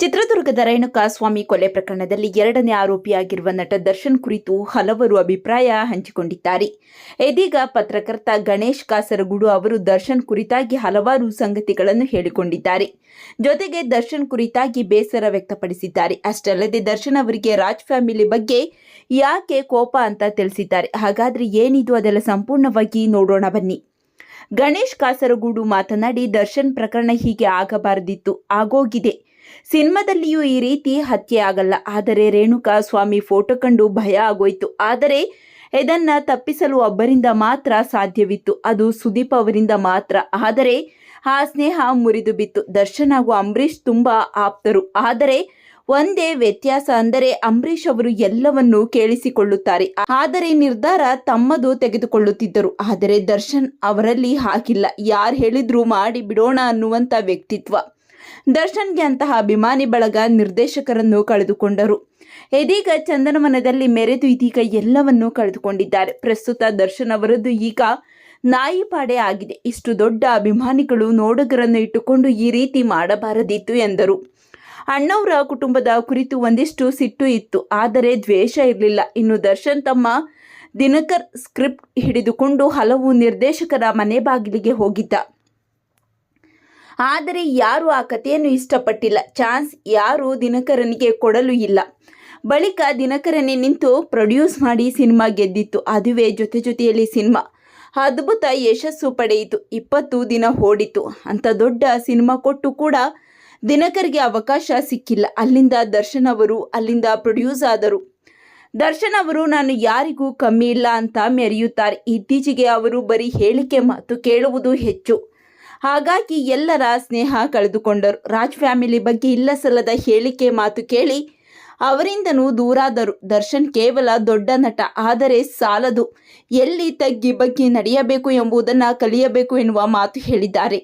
ಚಿತ್ರದುರ್ಗದ ರೇಣುಕಾಸ್ವಾಮಿ ಕೊಲೆ ಪ್ರಕರಣದಲ್ಲಿ ಎರಡನೇ ಆರೋಪಿಯಾಗಿರುವ ನಟ ದರ್ಶನ್ ಕುರಿತು ಹಲವರು ಅಭಿಪ್ರಾಯ ಹಂಚಿಕೊಂಡಿದ್ದಾರೆ. ಇದೀಗ ಪತ್ರಕರ್ತ ಗಣೇಶ್ ಕಾಸರಗೂಡು ಅವರು ದರ್ಶನ್ ಕುರಿತಾಗಿ ಹಲವಾರು ಸಂಗತಿಗಳನ್ನು ಹೇಳಿಕೊಂಡಿದ್ದಾರೆ. ಜೊತೆಗೆ ದರ್ಶನ್ ಕುರಿತಾಗಿ ಬೇಸರ ವ್ಯಕ್ತಪಡಿಸಿದ್ದಾರೆ. ಅಷ್ಟಲ್ಲದೆ ದರ್ಶನ್ ಅವರಿಗೆ ರಾಜ್ ಫ್ಯಾಮಿಲಿ ಬಗ್ಗೆ ಯಾಕೆ ಕೋಪ ಅಂತ ತಿಳಿಸಿದ್ದಾರೆ. ಹಾಗಾದ್ರೆ ಏನಿದು? ಅದೆಲ್ಲ ಸಂಪೂರ್ಣವಾಗಿ ನೋಡೋಣ ಬನ್ನಿ. ಗಣೇಶ್ ಕಾಸರಗೂಡು ಮಾತನಾಡಿ, ದರ್ಶನ್ ಪ್ರಕರಣ ಹೀಗೆ ಆಗಬಾರದಿತ್ತು, ಆಗೋಗಿದೆ. ಸಿನಿಮಾದಲ್ಲಿಯೂ ಈ ರೀತಿ ಹತ್ಯೆ ಆಗಲ್ಲ. ಆದರೆ ರೇಣುಕಾ ಸ್ವಾಮಿ ಫೋಟೋ ಕಂಡು ಭಯ ಆಗೋಯ್ತು. ಆದರೆ ಇದನ್ನ ತಪ್ಪಿಸಲು ಒಬ್ಬರಿಂದ ಮಾತ್ರ ಸಾಧ್ಯವಿತ್ತು. ಅದು ಸುದೀಪ್ ಅವರಿಂದ ಮಾತ್ರ. ಆದರೆ ಆ ಸ್ನೇಹ ಮುರಿದು ಬಿತ್ತು. ದರ್ಶನ್ ಹಾಗೂ ಅಂಬರೀಷ್ ತುಂಬಾ ಆಪ್ತರು. ಆದರೆ ಒಂದೇ ವ್ಯತ್ಯಾಸ ಅಂದರೆ ಅಂಬರೀಷ್ ಅವರು ಎಲ್ಲವನ್ನೂ ಕೇಳಿಸಿಕೊಳ್ಳುತ್ತಾರೆ. ಆದರೆ ನಿರ್ಧಾರ ತಮ್ಮದು ತೆಗೆದುಕೊಳ್ಳುತ್ತಿದ್ದರು. ಆದರೆ ದರ್ಶನ್ ಅವರಲ್ಲಿ ಹಾಗಿಲ್ಲ. ಯಾರು ಹೇಳಿದ್ರು ಮಾಡಿ ಬಿಡೋಣ ಅನ್ನುವಂಥ ವ್ಯಕ್ತಿತ್ವ. ದರ್ಶನ್ಗೆ ಅಂತಹ ಅಭಿಮಾನಿ ಬಳಗ ನಿರ್ದೇಶಕರನ್ನು ಕಳೆದುಕೊಂಡರು. ಇದೀಗ ಚಂದನವನದಲ್ಲಿ ಮೆರೆದು ಇದೀಗ ಎಲ್ಲವನ್ನೂ ಕಳೆದುಕೊಂಡಿದ್ದಾರೆ. ಪ್ರಸ್ತುತ ದರ್ಶನ್ ಅವರದ್ದು ಈಗ ನಾಯಿಪಾಡೆ ಆಗಿದೆ. ಇಷ್ಟು ದೊಡ್ಡ ಅಭಿಮಾನಿಗಳು ನೋಡುಗರನ್ನು ಇಟ್ಟುಕೊಂಡು ಈ ರೀತಿ ಮಾಡಬಾರದಿತ್ತು ಎಂದರು. ಅಣ್ಣವರ ಕುಟುಂಬದ ಕುರಿತು ಒಂದಿಷ್ಟು ಸಿಟ್ಟು ಇತ್ತು. ಆದರೆ ದ್ವೇಷ ಇರಲಿಲ್ಲ. ಇನ್ನು ದರ್ಶನ್ ತಮ್ಮ ದಿನಕರ್ ಸ್ಕ್ರಿಪ್ಟ್ ಹಿಡಿದುಕೊಂಡು ಹಲವು ನಿರ್ದೇಶಕರ ಮನೆ ಬಾಗಿಲಿಗೆ ಹೋಗಿದ್ದ. ಆದರೆ ಯಾರು ಆ ಕಥೆಯನ್ನು ಇಷ್ಟಪಟ್ಟಿಲ್ಲ. ಚಾನ್ಸ್ ಯಾರು ದಿನಕರನಿಗೆ ಕೊಡಲು ಇಲ್ಲ. ಬಳಿಕ ದಿನಕರನೇ ನಿಂತು ಪ್ರೊಡ್ಯೂಸ್ ಮಾಡಿ ಸಿನಿಮಾ ಗೆದ್ದಿತ್ತು. ಅದುವೇ ಜೊತೆ ಜೊತೆಯಲ್ಲಿ ಸಿನಿಮಾ. ಅದ್ಭುತ ಯಶಸ್ಸು ಪಡೆಯಿತು. ಇಪ್ಪತ್ತು ದಿನ ಓಡಿತು ಅಂತ ದೊಡ್ಡ ಸಿನಿಮಾ ಕೊಟ್ಟು ಕೂಡ ದಿನಕರ್ಗೆ ಅವಕಾಶ ಸಿಕ್ಕಿಲ್ಲ. ಅಲ್ಲಿಂದ ದರ್ಶನ್ ಅವರು, ಅಲ್ಲಿಂದ ಪ್ರೊಡ್ಯೂಸ್ ಆದರು. ದರ್ಶನ್ ಅವರು, ನಾನು ಯಾರಿಗೂ ಕಮ್ಮಿ ಇಲ್ಲ ಅಂತ ಮೆರೆಯುತ್ತಾರೆ. ಇತ್ತೀಚೆಗೆ ಅವರು ಬರೀ ಹೇಳಿಕೆ ಮಾತು ಕೇಳುವುದು ಹೆಚ್ಚು. ಹಾಗಾಗಿ ಎಲ್ಲರ ಸ್ನೇಹ ಕಳೆದುಕೊಂಡರು. ರಾಜ್ ಫ್ಯಾಮಿಲಿ ಬಗ್ಗೆ ಇಲ್ಲ ಸಲ್ಲದ ಹೇಳಿಕೆ ಮಾತು ಕೇಳಿ ಅವರಿಂದನೂ ದೂರಾದರು. ದರ್ಶನ್ ಕೇವಲ ದೊಡ್ಡ ನಟ, ಆದರೆ ಸಾಲದು. ಎಲ್ಲಿ ತಗ್ಗಿ ಬಗ್ಗೆ ನಡೆಯಬೇಕು ಎಂಬುದನ್ನು ಕಲಿಯಬೇಕು ಎನ್ನುವ ಮಾತು ಹೇಳಿದ್ದಾರೆ.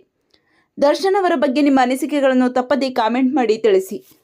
ದರ್ಶನ್ ಅವರ ಬಗ್ಗೆ ನಿಮ್ಮ ಅನಿಸಿಕೆಗಳನ್ನು ತಪ್ಪದೇ ಕಾಮೆಂಟ್ ಮಾಡಿ ತಿಳಿಸಿ.